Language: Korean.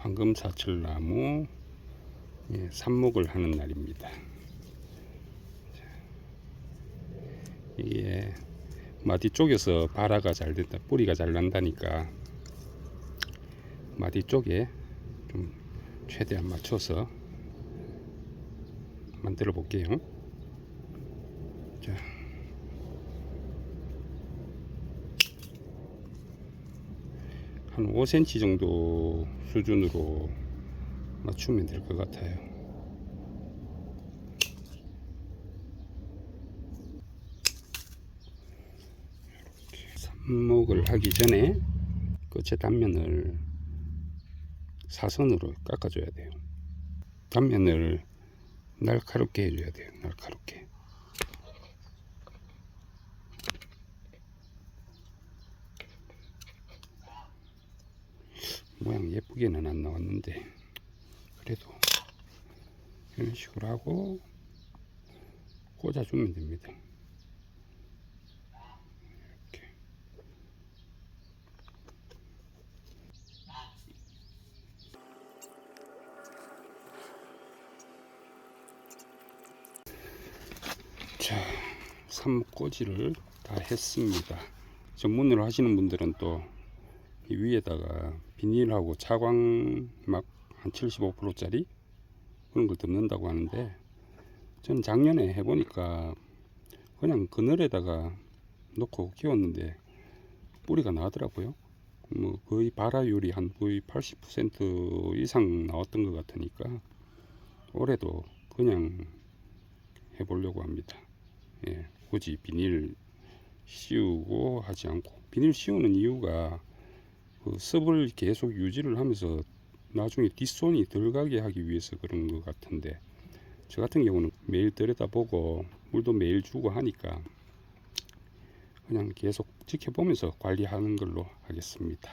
황금사철나무 예, 삽목을 하는 날입니다. 자, 이게 마디 쪽에서 발화가 잘 된다, 뿌리가 잘 난다니까 마디 쪽에 좀 최대한 맞춰서 만들어 볼게요. 자. 한 5cm 정도 수준으로 맞추면 될 것 같아요. 이렇게 삽목을 하기 전에 끝에 단면을 사선으로 깎아줘야 돼요. 단면을 날카롭게 해줘야 돼요. 날카롭게. 모양 예쁘게는 안 나왔는데 그래도 이런 식으로 하고 꽂아주면 됩니다. 이렇게. 자, 삼꽂이를 다 했습니다. 전문으로 하시는 분들은 또이 위에다가 비닐하고 차광막 한 75%짜리 그런 걸 덮는다고 하는데 저는 작년에 해보니까 그냥 그늘에다가 놓고 키웠는데 뿌리가 나더라고요. 뭐 거의 발화율이 한 거의 80% 이상 나왔던 것 같으니까 올해도 그냥 해보려고 합니다. 예, 굳이 비닐 씌우고 하지 않고 비닐 씌우는 이유가 그 습을 계속 유지를 하면서 나중에 뒷손이 덜 가게 하기 위해서 그런 것 같은데 저 같은 경우는 매일 들여다보고 물도 매일 주고 하니까 그냥 계속 지켜보면서 관리하는 걸로 하겠습니다.